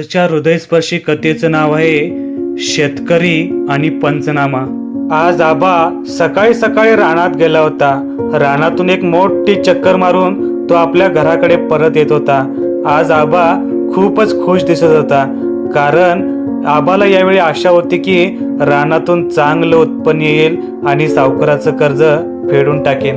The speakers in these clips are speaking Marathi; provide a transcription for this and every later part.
आजच्या हृदयस्पर्शी कथेचं नाव आहे शेतकरी आणि पंचनामा. आज आबा सकाळी सकाळी रानात गेला होता. रानातून एक मोठी चक्कर मारून तो आपल्या घराकडे परत येत होता. आज आबा खूपच खुश दिसत होता. कारण आबाला यावेळी आशा होती की रानातून चांगलं उत्पन्न येईल आणि सावकाराचं कर्ज फेडून टाकेन.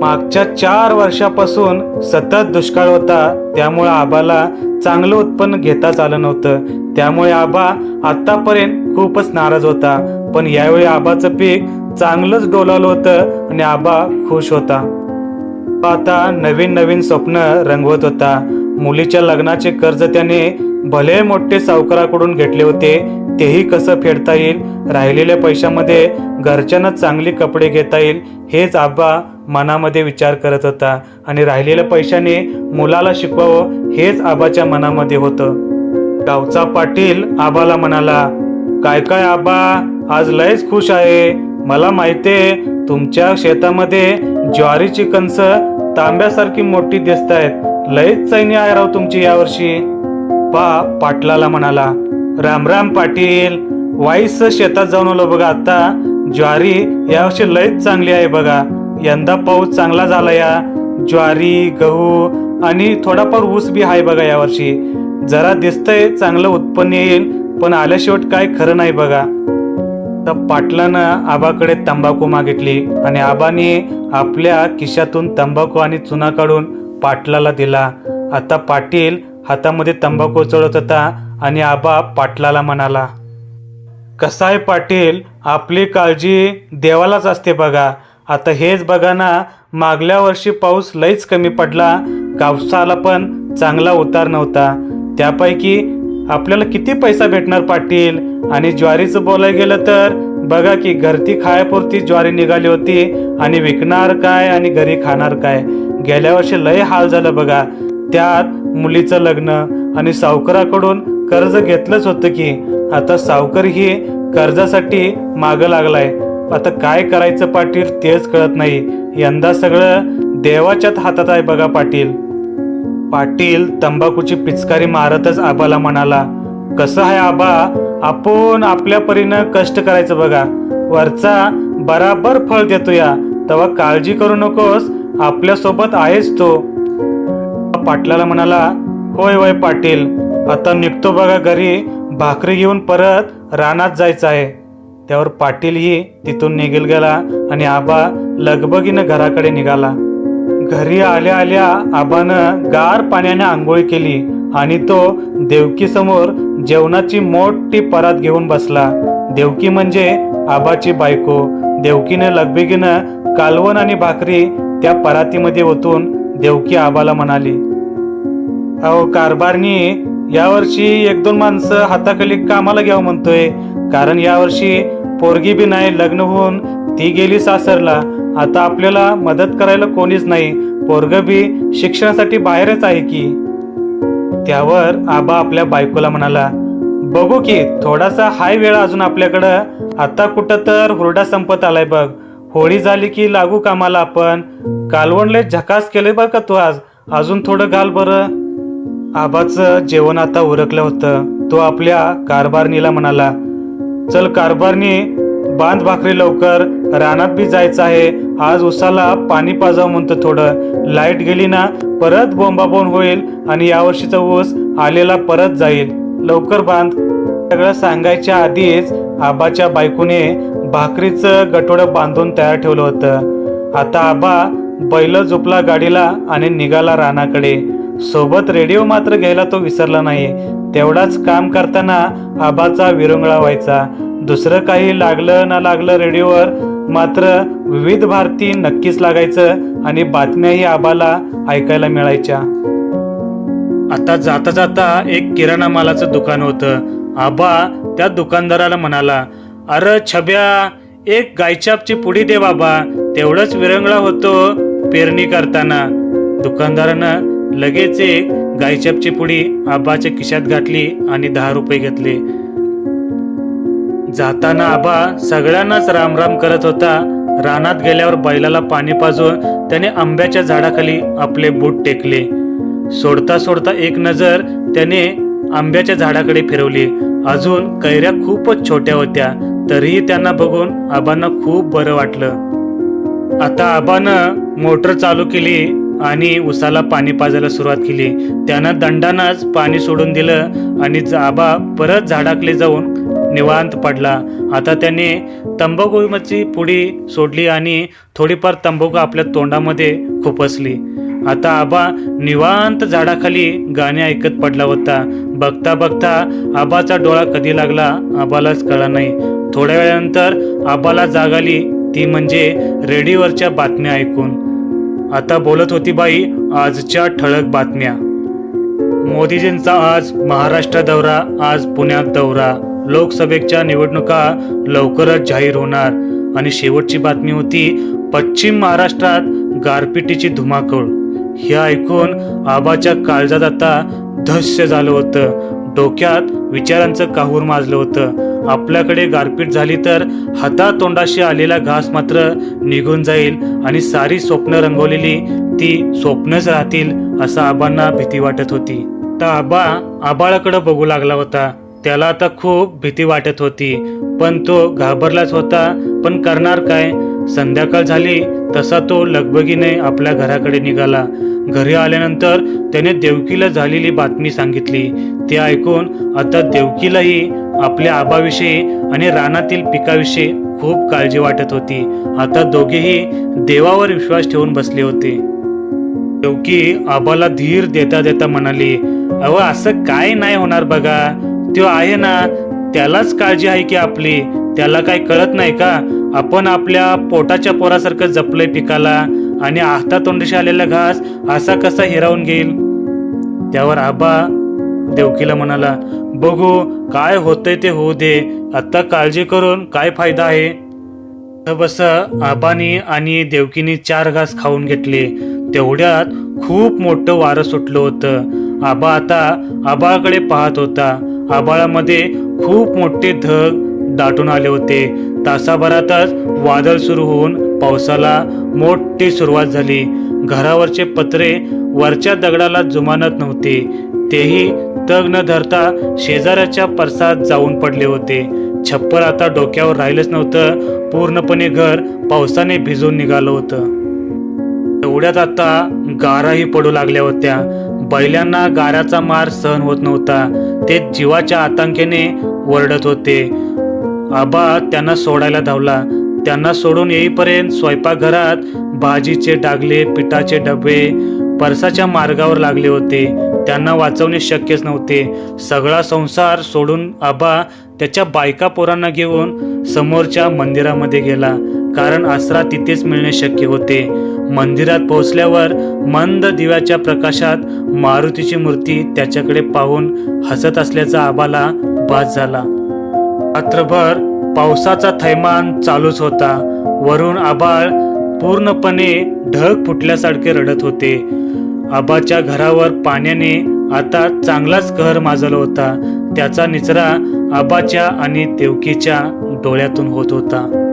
मागच्या चार वर्षापासून सतत दुष्काळ होता. त्यामुळे आबाला चांगलं उत्पन्न घेताच आलं नव्हतं. त्यामुळे आबा आतापर्यंत खूपच नाराज होता. पण यावेळी आबाचं पीक चांगलंच डोलावलं होतं आणि आबा खुश होता. आता नवीन नवीन स्वप्न रंगवत होता. मुलीच्या लग्नाचे कर्ज त्याने भले मोठे सावकाराकडून घेतले होते तेही कसं फेडता येईल? राहिलेल्या पैशामध्ये घरच्यांना चांगली कपडे घेता येईल हेच आबा मनामध्ये विचार करत होता. आणि राहिलेल्या पैशाने मुलाला शिकवावं हेच आबाच्या मनामध्ये होतं. गावचा पाटील आबाला म्हणाला काय काय आबा आज लयच खुश आहे. मला माहितीये तुमच्या शेतामध्ये ज्वारीची कणसं तांब्यासारखी मोठी दिसत आहेत लयच सैन्य आहे राव तुमची यावर्षी. बा पाटलाला म्हणाला रामराम पाटील वाईस शेतात जाऊन आलो बघा आता. ज्वारी यावर्षी लयच चांगली आहे बघा. यंदा पाऊस चांगला झाला या. ज्वारी गहू आणि थोडाफार ऊस बी आहे बघा यावर्षी. जरा दिसतंय चांगलं उत्पन्न येईल पण आल्याशिवाय काय खरं नाही बघा. तर पाटलानं आबाकडे तंबाखू मागितली आणि आबाने आपल्या खिशातून तंबाखू आणि चुना काढून पाटलाला दिला. आता पाटील हातामध्ये तंबाखू चढत होता आणि आबा पाटलाला म्हणाला कसा आहे पाटील आपली काळजी देवालाच असते बघा. आता हेच बघा ना मागल्या वर्षी पाऊस लईच कमी पडला कापसाला पण चांगला उतार नव्हता. त्यापैकी आपल्याला किती पैसा भेटणार पाटील? आणि ज्वारीचं बोलायला गेलं तर बघा की घरती खायापुरती ज्वारी निघाली होती आणि विकणार काय आणि घरी खाणार काय? गेल्या वर्षी लय हाल झालं बघा. त्यात मुलीचं लग्न आणि सावकाराकडून कर्ज घेतलंच होतं की आता सावकार ही कर्जासाठी मागं लागलाय. आता काय करायचं पाटील तेच कळत नाही. यंदा सगळं देवाच्याच हातात आहे बघा पाटील. पाटील तंबाखूची पिचकारी मारतच आबाला म्हणाला कसं आहे आबा? आपण आपल्या परीनं कष्ट करायचं बघा. वरचा बराबर फळ देतो या तेव्हा काळजी करू नकोस. आपल्यासोबत आहेच तो. पाटलाला म्हणाला होय होय पाटील आता निघतो बघा घरी भाकरी घेऊन परत रानात जायचं आहे. त्यावर पाटीलही तिथून निघेल गेला आणि आबा लगबगीनं घराकडे निघाला. घरी आल्या आल्या आबानं गार पाण्याने आंघोळ केली आणि तो देवकीसमोर जेवणाची मोठी परात घेऊन बसला. देवकी म्हणजे आबाची बायको. देवकीनं लगबगीनं कालवण आणि भाकरी त्या परातीमध्ये ओतून देवकी आबाला म्हणाली अहो कारभारनी यावर्षी एक दोन माणसं हाताखाली कामाला घ्यावं म्हणतोय. कारण यावर्षी पोरगी बी नाही लग्न होऊन ती गेली सासरला. आता आपल्याला मदत करायला कोणीच नाही. पोरग बी शिक्षणासाठी बाहेरच आहे की. त्यावर आबा आपल्या बायकोला म्हणाला बघू की थोडासा हाय वेळ अजून आपल्याकडं. आता कुठं तर हुरडा संपत आलाय बघ. होळी झाली की लागू कामाला आपण. कालवणले झकास केले बरं का तू आज? अजून थोडं घाल बरं. आबाचं जेवण आता उरकलं होतं. तो आपल्या कारभारणीला म्हणाला चल कारभारनी बांध भाकरी लवकर. रानात बी जायचं आहे. आज उसाला पाणी पाजाव म्हणतो थोडं. लाइट गेली ना परत बोंबाबोंब होईल आणि यावर्षीचा ऊस आलेला परत जाईल. लवकर बांध. सगळं सांगायच्या आधीच आबाच्या बायकोने भाकरीचं गटोडं बांधून तयार ठेवलं होतं. आता आबा बैल झोपला गाडीला आणि निघाला रानाकडे. सोबत रेडिओ मात्र घ्यायला तो विसरला नाही. तेवढाच काम करताना आबाचा विरंगळा व्हायचा. दुसरं काही लागलं ना लागलं रेडिओवर मात्र विविध भारती नक्कीच लागायचं आणि बातम्याही आबाला ऐकायला मिळायच्या. आता जाता जाता एक किराणा मालाचं दुकान होतं. आबा त्या दुकानदाराला म्हणाला अरे छब्या एक गायछापची पुडी दे बाबा. तेवढंच विरंगळा होतो पेरणी करताना. दुकानदारानं लगेच एक गायछापची पुडी आबाच्या खिशात घातली आणि दहा रुपये घेतले. जाताना आबा सगळ्यांनाच रामराम करत होता. रानात गेल्यावर बैलाला पाणी पाजून त्याने आंब्याच्या झाडाखाली आपले बूट टेकले. सोडता सोडता एक नजर त्याने आंब्याच्या झाडाकडे फिरवली. अजून कैऱ्या खूपच छोट्या होत्या. तरीही त्यांना बघून आबांना खूप बरं वाटलं. आता आबानं मोटर चालू केली आणि उसाला पाणी पाजायला सुरुवात केली. त्यानं दंडानंच पाणी सोडून दिलं आणि आबा परत झाडाकडे जाऊन निवांत पडला. आता त्याने तंबाखूची पुडी सोडली आणि थोडीफार तंबाखू आपल्या तोंडामध्ये खुपसली. आता आबा निवांत झाडाखाली गाणे ऐकत पडला होता. बघता बघता आबाचा डोळा कधी लागला आबालाच कळा नाही. थोड्या वेळानंतर आबाला जाग आली. ती म्हणजे रेडिओवरच्या बातम्या ऐकून. आता बोलत होती बाई आजच्या ठळक बातम्या. मोदीजींचा आज महाराष्ट्र दौरा आज पुण्यात दौरा. लोकसभेच्या निवडणुका लवकरच जाहीर होणार. आणि शेवटची बातमी होती पश्चिम महाराष्ट्रात गारपिटीची धुमाकूळ. हे ऐकून आबाच्या काळजात आता धस्य झालं होतं. डोक्यात विचारांचं काहूर माजलं होतं. आपल्याकडे गारपीट झाली तर हातातोंडाशी आलेला घास मात्र निघून जाईल आणि सारी स्वप्न रंगवलेली ती स्वप्नच राहतील असं आबांना भीती वाटत होती. तर आबा आबाळाकडं बघू लागला होता. त्याला आता खूप भीती वाटत होती. पण तो घाबरलाच होता. पण करणार काय? संध्याकाळ झाली तसा तो लगबगीने आपल्या घराकडे निघाला. घरी आल्यानंतर त्याने देवकीला झालेली बातमी सांगितली. ते ऐकून आता देवकीलाही आपल्या आबाविषयी आणि रानातील पिकाविषयी खूप काळजी वाटत होती. आता दोघेही देवावर विश्वास ठेवून बसले होते. देवकी आबाला धीर देता देता म्हणाली अव असं काय नाही होणार बघा. तो आहे ना त्यालाच काळजी आहे की आपली. त्याला काय कळत नाही का? आपण आपल्या पोटाच्या पोरासारखं जपलंय पिकाला. आणि हातातोंडशी आलेला घास असा कसा हिरावून घेईल? त्यावर आबा देवकीला म्हणाला बघू काय होतंय ते होऊ दे. आत्ता काळजी करून काय फायदा आहे? तर बस आबानी आणि देवकीनी चार घास खाऊन घेतले. तेवढ्यात खूप मोठं वारं सुटलं होतं. आबा आता आबाळाकडे पाहत होता. आबाळामध्ये खूप मोठे धग दाटून आले होते. तासाभरातच वादळ सुरू होऊन पावसाला मोठी सुरुवात झाली. घरावरचे पत्रे वरच्या दगडाला जुमानत नव्हते. तेही तग न धरता शेजाऱ्याच्या परसात जाऊन पडले होते. छप्पर आता डोक्यावर राहिलंच नव्हतं. पूर्णपणे घर पावसाने भिजून निघालं होतं. एवढ्यात आता गाराही पडू लागल्या होत्या. बैलांना गाराचा मार सहन होत नव्हता. ते जीवाच्या आतंकेने वरडत होते. आबा त्यांना सोडायला धावला. त्यांना सोडून येईपर्यंत स्वयंपाकघरात भाजीचे डागले पिठाचे डबे परसाच्या मार्गावर लागले होते. त्यांना वाचवणे शक्यच नव्हते. सगळा संसार सोडून आबा त्याच्या बायका पोरांना घेऊन समोरच्या मंदिरामध्ये गेला. कारण आसरा तिथेच मिळणे शक्य होते. मंदिरात पोहोचल्यावर मंद दिव्याच्या प्रकाशात मारुतीची मूर्ती त्याच्याकडे पाहून हसत असल्याचा आबाला भास झाला. रात्रभर पावसाचा थैमान चालूच होता. वरून आबाळ पूर्णपणे ढग फुटल्यासारखे रडत होते. आबाच्या घरावर पाण्याने आता चांगलाच कहर माजला होता. त्याचा निचरा आबाच्या आणि देवकीच्या डोळ्यातून होत होता.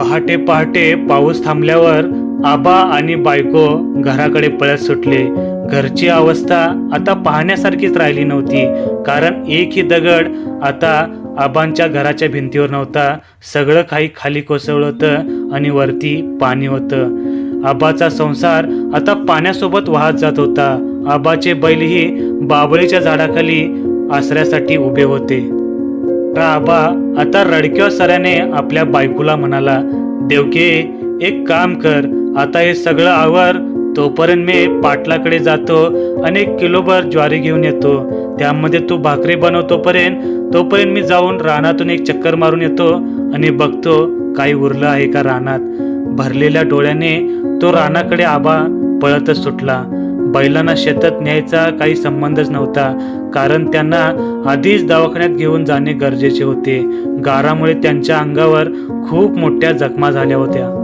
पहाटे पहाटे पाऊस थांबल्यावर आबा आणि बायको घराकडे पळत सुटले. घरची अवस्था आता पाहण्यासारखीच राहिली नव्हती. कारण एकही दगड आता आबांच्या घराच्या भिंतीवर नव्हता. सगळं काही खाली कोसळलं होतं आणि वरती पाणी होतं. आबाचा संसार आता पाण्यासोबत वाहत जात होता. आबाचे बैलही बाबळीच्या झाडाखाली आसऱ्यासाठी उभे होते. आबा आता रडक्या सऱ्याने आपल्या बायकोला म्हणाला देवके एक काम कर. आता हे सगळं आवर तोपर्यंत मी पाटलाकडे जातो आणि एक किलोभर ज्वारी घेऊन येतो. त्यामध्ये तू भाकरी बनवतोपर्यंत तोपर्यंत मी जाऊन रानातून एक चक्कर मारून येतो आणि बघतो काही उरलं आहे का रानात? भरलेल्या डोळ्याने तो रानाकडे आबा पळतच सुटला. बैलांना शेतात न्यायचा काही संबंधच नव्हता कारण त्यांना आधीच दवाखान्यात घेऊन जाणे गरजेचे होते. गारामुळे त्यांच्या अंगावर खूप मोठ्या जखमा झाल्या होत्या.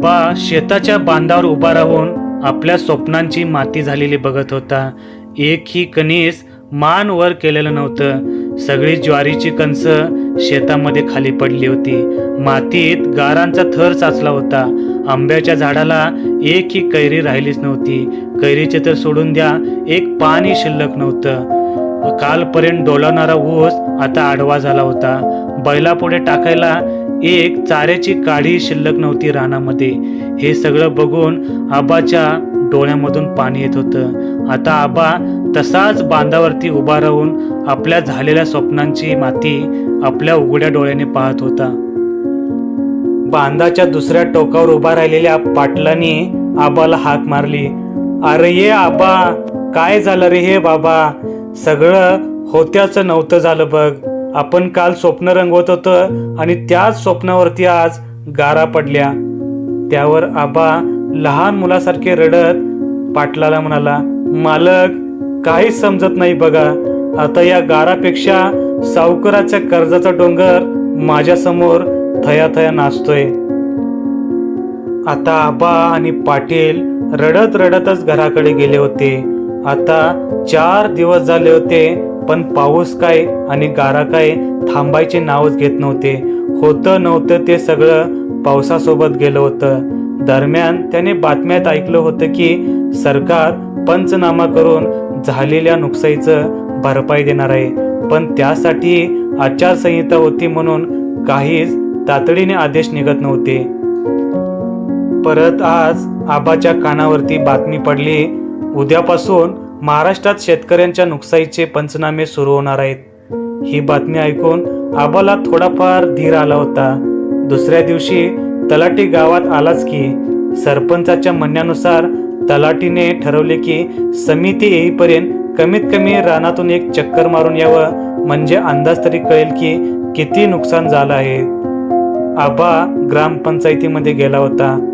बा शेताच्या बांधावर उभा राहून आपल्या स्वप्नांची माती झालेली बघत होता. एकही कणीस मान वर केलेलं नव्हतं. सगळी ज्वारीची कणस शेतामध्ये खाली पडली होती. मातीत गारांचा थर साचला होता. आंब्याच्या झाडाला एक ही कैरी राहिलीच नव्हती. कैरीचे तर सोडून द्या एक पाणी शिल्लक नव्हतं. कालपर्यंत डोलावणारा ऊस आता आडवा झाला होता. बैलापुढे टाकायला एक चाऱ्याची काढी शिल्लक नव्हती रानामध्ये. हे सगळं बघून आबाच्या डोळ्यामधून पाणी येत होतं. आता आबा तसाच बांधावरती उभा राहून आपल्या झालेल्या स्वप्नांची माती आपल्या उघड्या डोळ्याने पाहत होता. बांधाच्या दुसऱ्या टोकावर उभा राहिलेल्या पाटलांनी आबाला हाक मारली. अरे ये आबा काय झालं रे हे बाबा? सगळं होत्याचं नव्हतं झालं बघ. आपण काल स्वप्न रंगवत होतं आणि त्याच स्वप्नावरती आज गारा पडल्या. त्यावर आबा लहान मुलासारखे रडत पाटलाला म्हणाला मालक काहीच समजत नाही बघा. आता या गारापेक्षा सावकाराच्या कर्जाचा डोंगर माझ्यासमोर थया थया नाचतोय. आता आबा आणि पाटील रडत रडतच घराकडे गेले होते. आता चार दिवस झाले होते पण पाऊस काय आणि गारा काय थांबायचे नावच घेत नव्हते. होतं नव्हतं ते सगळं पावसासोबत गेलं होतं. दरम्यान त्याने बातम्यात ऐकलं होतं की सरकार पंचनामा करून झालेल्या नुकसानीचं भरपाई देणार आहे. पण त्यासाठी आचारसंहिता होती म्हणून काहीच तातडीने आदेश निघत नव्हते. परत आज आबाच्या कानावरती बातमी पडली. उद्यापासून महाराष्ट्रात शेतकऱ्यांच्या नुकसानीचे पंचनामे सुरू होणार आहेत. ही बातमी ऐकून आबाला थोडाफार धीर आला होता. दुसऱ्या दिवशी तलाटी गावात आलाच की सरपंचाच्या म्हणण्यानुसार तलाटीने ठरवले की समिती येईपर्यंत कमीत कमी रानातून एक चक्कर मारून यावं म्हणजे अंदाज तरी कळेल की किती नुकसान झालं आहे. आबा ग्रामपंचायतीमध्ये गेला होता.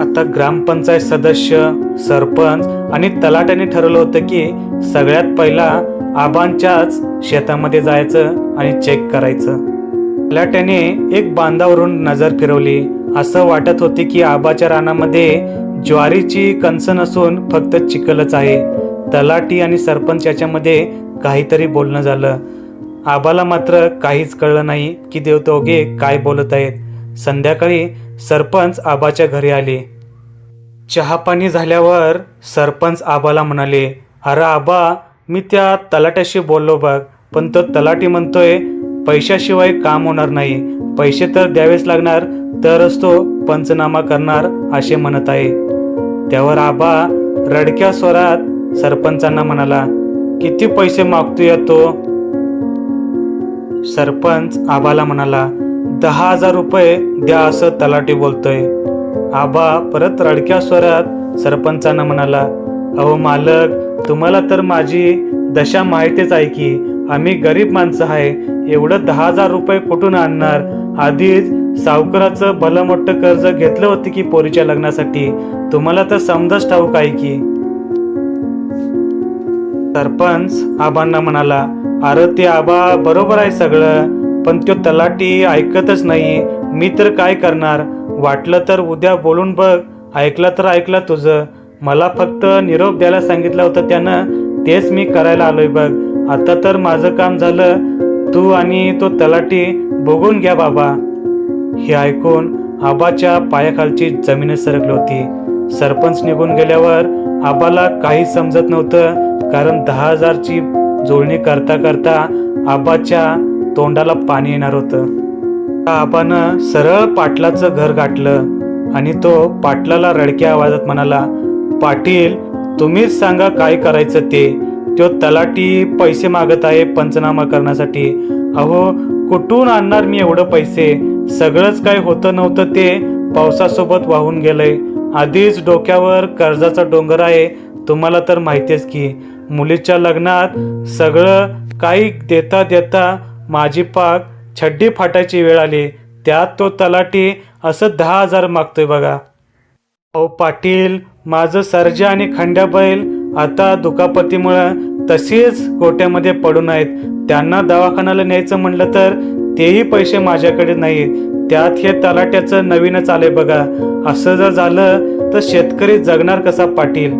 आता ग्रामपंचायत सदस्य सरपंच आणि तलाट्याने ठरवलं होतं की सगळ्यात पहिला आबांच्याच शेतामध्ये जायचं आणि चेक करायचं. तलाट्याने एक बांधावरून नजर फिरवली. असं वाटत होते की आबाच्या रानामध्ये ज्वारीची कणस नसून फक्त चिखलच आहे. तलाटी आणि सरपंच याच्यामध्ये काहीतरी बोलणं झालं. आबाला मात्र काहीच कळलं नाही की देवतोगे काय बोलत आहेत. संध्याकाळी सरपंच आबाच्या घरी आले. चहापाणी झाल्यावर सरपंच आबाला म्हणाले अरे आबा मी त्या तलाट्याशी बोललो बघ पण तो तलाटी म्हणतोय पैशाशिवाय काम होणार नाही पैसे तर द्यावेच लागणार तरच तो पंचनामा करणार असे म्हणत आहे. त्यावर आबा रडक्या स्वरात सरपंचांना म्हणाला किती पैसे मागतोय तो? सरपंच आबाला म्हणाला दहा हजार रुपये द्या असं तलाठी बोलतोय. आबा परत रडक्या स्वरात सरपंचांना म्हणाला अहो मालक तुम्हाला तर माझी दशा माहितीच आहे की आम्ही गरीब माणसं आहे एवढं दहा हजार रुपये कुठून आणणार? आधीच सावकाराचं भलं मोठं कर्ज घेतलं होतं की पोरीच्या लग्नासाठी. तुम्हाला तर समजाच ठाऊक आहे की. सरपंच आबांना म्हणाला अरे ते आबा बरोबर आहे सगळं. पण तो तलाटी ऐकतच नाही मी तर काय करणार? वाटलं तर उद्या बोलून बघ. ऐकलं तर ऐकलं तुझं. मला फक्त निरोप द्यायला सांगितलं होतं त्यानं. तेच मी करायला आलोय बघ. आता तर माझं काम झालं. तू आणि तो तलाटी बघून घ्या बाबा. हे ऐकून आबाच्या पायाखालची जमीनच सरकली होती. सरपंच निघून गेल्यावर आबाला काही समजत नव्हतं. कारण दहा हजारची जोडणी करता करता आबाच्या तोंडाला पाणी येणार होतं. आपण सरळ पाटलाचं घर गाठलं आणि तो पाटलाला रडक्या आवाजात म्हणाला पाटील तुम्हीच सांगा काय करायचं ते? तो तलाटी पैसे मागत आहे पंचनामा करण्यासाठी. अहो कुठून आणणार मी एवढं पैसे? सगळंच काय होतं नव्हतं ते पावसासोबत वाहून गेलंय. आधीच डोक्यावर कर्जाचा डोंगर आहे तुम्हाला तर माहितीच की मुलीच्या लग्नात सगळं काही देता देता माझी पाक छड्डी फाटायची वेळ आली. त्यात तो तलाठी असं दहा हजार मागतोय बघा. अहो पाटील माझं सर्जा आणि खंड्या बैल आता दुखापतीमुळं तसेच गोट्यामध्ये पडून आहेत. त्यांना दवाखान्याला न्यायचं म्हणलं तर तेही पैसे माझ्याकडे नाहीत. त्यात हे तलाट्याचं नवीनच आलंय बघा. असं जर झालं तर शेतकरी जगणार कसा पाटील?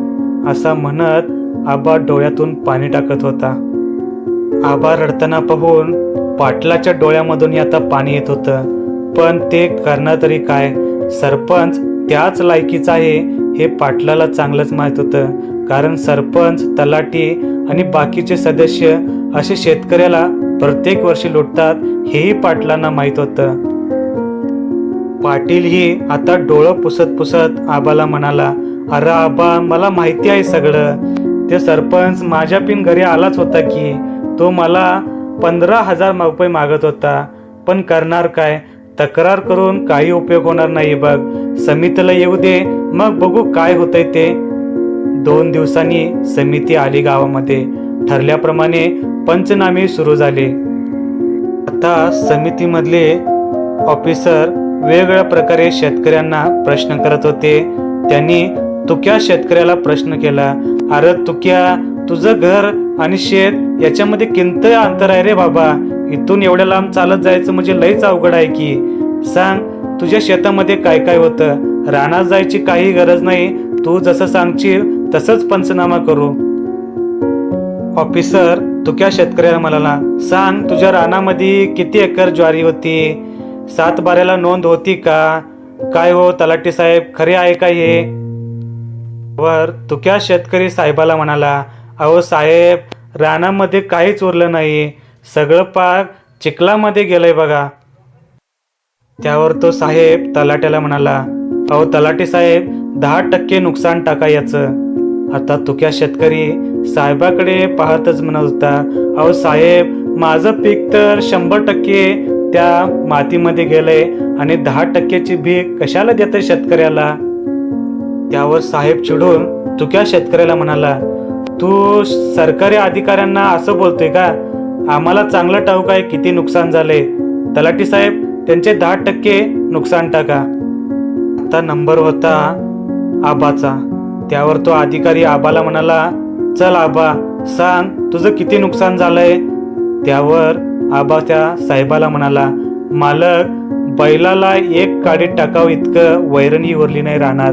असा म्हणत आबा डोळ्यातून पाणी टाकत होता. आबा रडताना पाहून पाटलाच्या डोळ्यामधून आता पाणी येत होतं. पण ते करणार तरी काय? सरपंच त्याच लायकीचा आहे हे पाटलाला चांगलंच माहीत होतं. कारण सरपंच तलाठी आणि बाकीचे सदस्य असे शेतकऱ्याला प्रत्येक वर्षी लुटतात हेही पाटलांना माहीत होतं. पाटील ही आता डोळं पुसत पुसत आबाला म्हणाला अरे आबा मला माहिती आहे सगळं. ते सरपंच माझ्या पिन घरी आलाच होता की तो मला पंधरा हजार रुपये मागत होता. पण करणार काय? तक्रार करून काही उपयोग होणार नाही बघ. समितीला येऊ दे. मग बघू काय होतंय ते. दोन दिवसांनी समिती आली गावामध्ये. ठरल्याप्रमाणे पंचनामे सुरू झाले. आता समितीमधले ऑफिसर वेगवेगळ्या प्रकारे शेतकऱ्यांना प्रश्न करत होते. त्यांनी तुक्या शेतकऱ्याला प्रश्न केला. अरे तुक्या तुझं घर आणि शेत याच्यामध्ये किंत अंतर आहे रे बाबा. इथून एवढ्या लांब चालत जायचं म्हणजे लईच अवघड आहे की. सांग तुझ्या शेतामध्ये काय काय होतं? रानात जायची काही गरज नाही. तू जसं सांगशील तसंच पंचनामा करू. ऑफिसर तुक्या शेतकऱ्याला म्हणाला? सांग तुझ्या रानामध्ये किती एकर ज्वारी होती? सात बाऱ्याला नोंद होती का? काय हो तलाटी साहेब खरे आहे का हे? वर तुक्या शेतकरी साहेबाला म्हणाला? अहो साहेब रानामध्ये काहीच उरलं नाही सगळं पाक चिखलामध्ये गेलंय बघा. त्यावर तो साहेब तलाट्याला म्हणाला अहो तलाटे साहेब दहा टक्के नुकसान टाका याचं. आता तुक्या शेतकरी साहेबाकडे पाहतच म्हणत होता अहो साहेब माझं पीक तर शंभर टक्के त्या मातीमध्ये गेलंय आणि दहा टक्क्याची भीक कशाला देत शेतकऱ्याला? त्यावर साहेब चिडून तुक्या शेतकऱ्याला म्हणाला तू सरकारी अधिकाऱ्यांना असं बोलतोय का? आम्हाला चांगलं ठाऊक आहे किती नुकसान झाले? तलाठी साहेब त्यांचे दहा टक्के नुकसान टाका. आता नंबर होता आबाचा. त्यावर तो अधिकारी आबाला म्हणाला चल आबा सांग तुझं किती नुकसान झालंय? त्यावर आबा त्या साहेबाला म्हणाला मालक बैलाला एक काडीत टाकाव इतकं वैरणी उरली नाही राहणार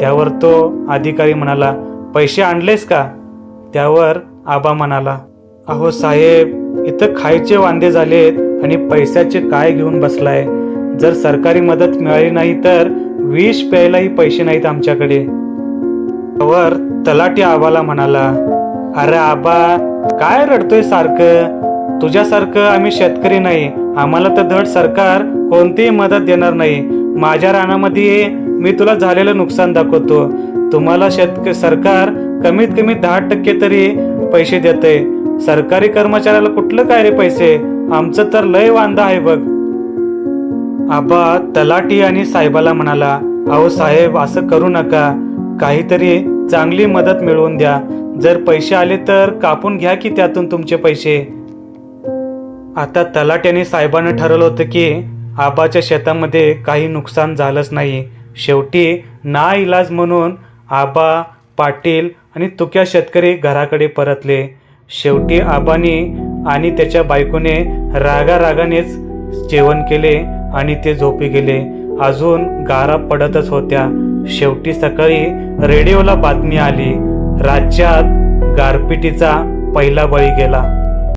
त्यावर तो अधिकारी म्हणाला पैसे आणलेस का? त्यावर आबा म्हणाला अहो साहेब इथं खायचे वांदे झालेत आणि पैशाचे काय घेऊन बसलाय? जर सरकारी मदत मिळाली नाही तर विष प्यायलाही पैसे नाहीत आमच्याकडे. वर तलाठी आबाला म्हणाला अरे आबा काय रडतोय सारखं? तुझ्यासारखं आम्ही शेतकरी नाही. आम्हाला तर धड सरकार कोणतीही मदत देणार नाही. माझ्या रानामध्ये मी तुला झालेलं नुकसान दाखवतो. तुम्हाला शेतक सरकार कमीत कमी दहा टक्के तरी पैसे देते सरकारी कर्मचाऱ्याला कुठलं काय रे पैसे? आमचं तर लय वांदा आहे बघ. आबा तलाटी आणि साहेबाला म्हणाला अहो साहेब असं करू नका. काहीतरी चांगली मदत मिळवून द्या. जर पैसे आले तर कापून घ्या की त्यातून तुमचे पैसे. आता तलाट्याने साहेबानं ठरवलं होतं की आबाच्या शेतामध्ये काही नुकसान झालंच नाही. शेवटी ना इलाज म्हणून आबा पाटील आणि तुक्या शेतकरी घराकडे परतले. शेवटी आबानी आणि त्याच्या बायकोने रागा रागानेच जेवण केले आणि ते झोपी गेले. अजून गारा पडतच होत्या. शेवटी सकाळी रेडिओला बातमी आली. राज्यात गारपिटीचा पहिला बळी गेला.